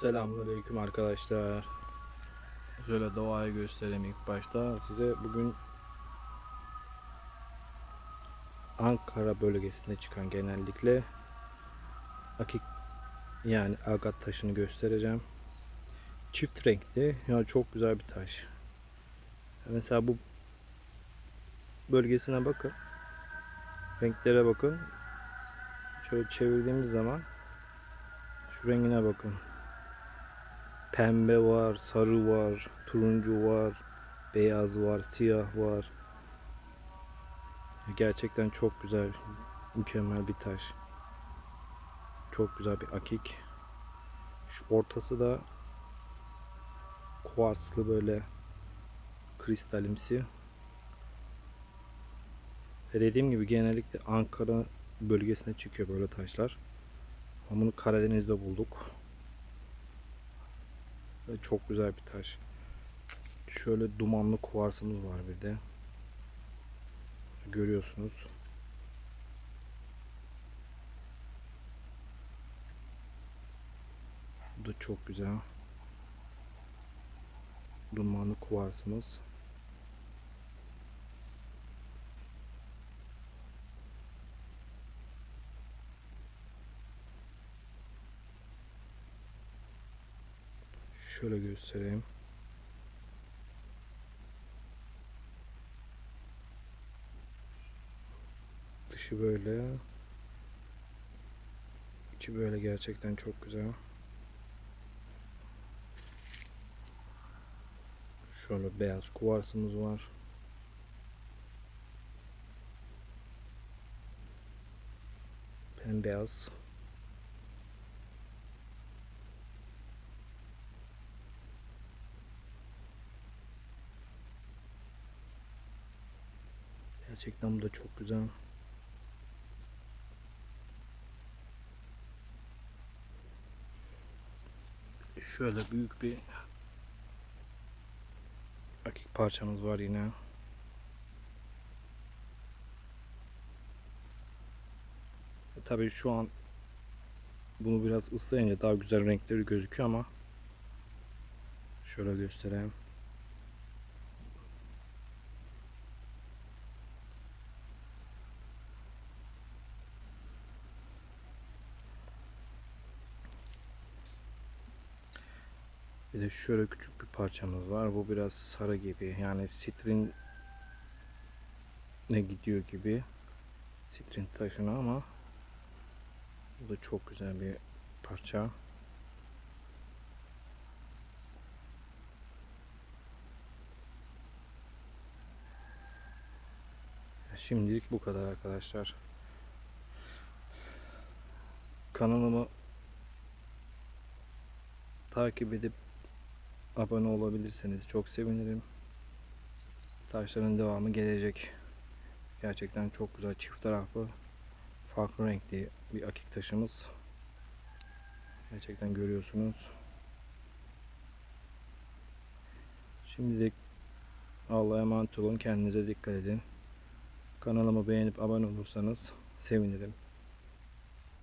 Selamünaleyküm arkadaşlar. Şöyle doğayı göstereyim ilk başta. Size bugün Ankara bölgesinde çıkan genellikle akik yani agat taşını göstereceğim. Çift renkli. Ya çok güzel bir taş. Mesela bu bölgesine bakın. Renklere bakın. Şöyle çevirdiğimiz zaman şu rengine bakın. Pembe var, sarı var, turuncu var, beyaz var, siyah var. Gerçekten çok güzel, mükemmel bir taş. Çok güzel bir akik. Şu ortası da kuvarslı böyle kristalimsi. Ve dediğim gibi genellikle Ankara bölgesine çıkıyor böyle taşlar. Ama bunu Karadeniz'de bulduk. Ve çok güzel bir taş. Şöyle dumanlı kuvarsımız var bir de. Görüyorsunuz. Bu da çok güzel. Dumanlı kuvarsımız. Şöyle göstereyim. Dışı böyle. İçi böyle gerçekten çok güzel. Şöyle beyaz kuvarsımız var. Bembeyaz. Gerçekten bu da çok güzel. Şöyle büyük bir akik parçamız var yine. E Tabii şu an bunu biraz ıslayınca daha güzel renkleri gözüküyor ama şöyle göstereyim. Bir de şöyle küçük bir parçamız var. Bu biraz sarı gibi. Yani sitrin ne gidiyor gibi. Sitrin taşına ama bu da çok güzel bir parça. Şimdilik bu kadar arkadaşlar. Kanalımı takip edip abone olabilirseniz çok sevinirim. Taşların devamı gelecek. Gerçekten çok güzel çift taraflı farklı renkli bir akik taşımız. Gerçekten görüyorsunuz. Şimdilik Allah'a emanet olun. Kendinize dikkat edin. Kanalımı beğenip abone olursanız sevinirim.